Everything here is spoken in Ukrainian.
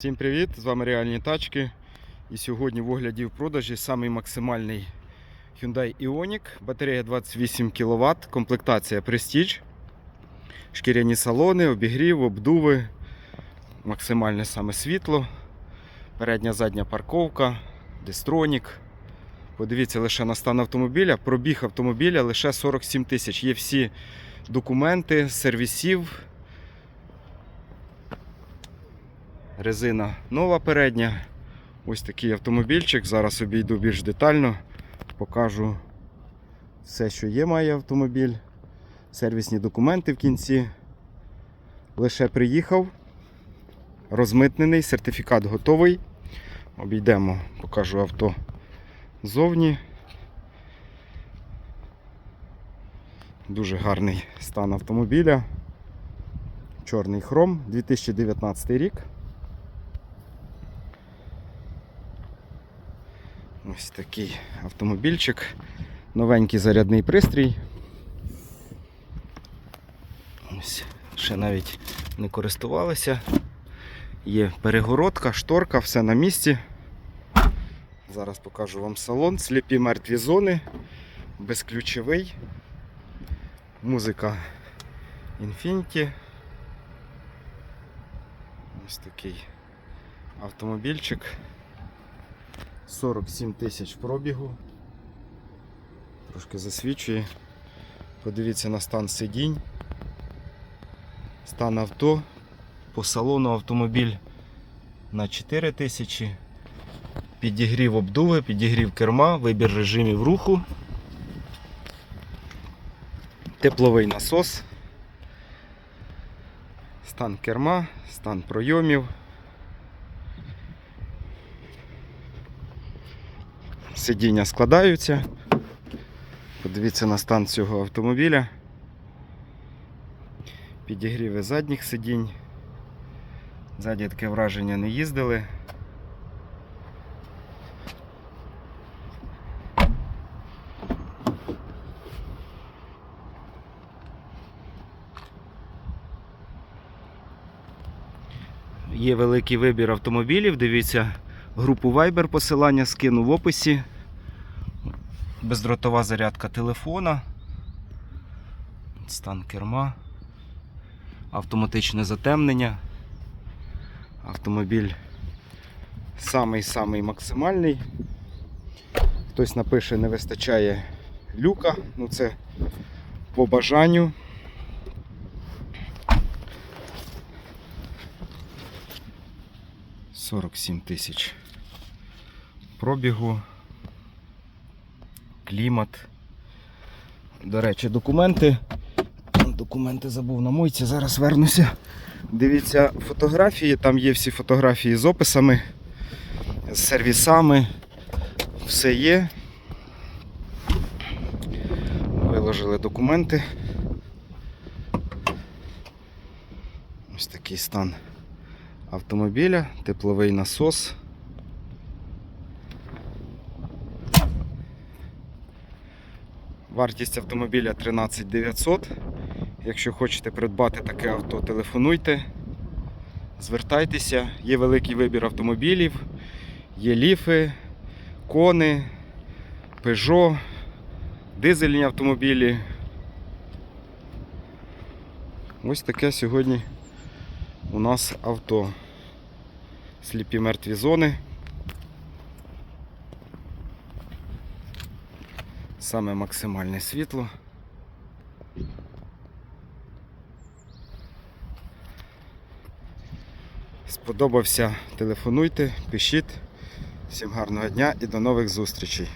Всім привіт! З вами Реальні тачки. І сьогодні в огляді в продажі самий максимальний Hyundai Ioniq. Батарея 28 кВт, комплектація Prestige. Шкіряні салони, обігрів, обдуви, максимальне саме світло, передня задня парковка, дистронік. Подивіться лише на стан автомобіля. Пробіг автомобіля лише 47 тисяч. Є всі документи, сервісів. Резина нова передня. Ось такий автомобільчик. Зараз обійду більш детально. Покажу все, що є, має автомобіль. Сервісні документи в кінці. Лише приїхав. Розмитнений, сертифікат готовий. Обійдемо, покажу авто ззовні. Дуже гарний стан автомобіля. Чорний хром, 2019 рік. Ось такий автомобільчик. Новенький зарядний пристрій. Ось, ще навіть не користувалися. Є перегородка, шторка, все на місці. Зараз покажу вам салон, сліпі мертві зони, безключовий. Музика Infinity. Ось такий автомобільчик. 47 тисяч пробігу. Трошки засвічує. Подивіться на стан сидінь. Стан авто. По салону автомобіль на 4 тисячі. Підігрів обдуви, підігрів керма, вибір режимів руху. Тепловий насос. Стан керма, стан пройомів. Сидіння складаються. Подивіться на стан цього автомобіля. Підігріви задніх сидінь. Ззаді таке враження не їздили. Є великий вибір автомобілів. Дивіться, групу Viber посилання скину в описі. Бездротова зарядка телефона. Стан керма. Автоматичне затемнення. Автомобіль самий-самий максимальний. Хтось напише, не вистачає люка. Ну це по бажанню. Сорок сім тисяч пробігу, клімат. До речі, документи. Документи забув на мойці, зараз вернуся. Дивіться фотографії, там є всі фотографії з описами, з сервісами. Все є. Виложили документи. Ось такий стан автомобіля, тепловий насос. Вартість автомобіля 13 900. Якщо хочете придбати таке авто, телефонуйте, звертайтеся, є великий вибір автомобілів, є ліфи, кони, Peugeot, дизельні автомобілі. Ось таке сьогодні у нас авто. Сліпі мертві зони. Саме максимальне світло. Сподобався, телефонуйте, пишіть. Всім гарного дня і до нових зустрічей.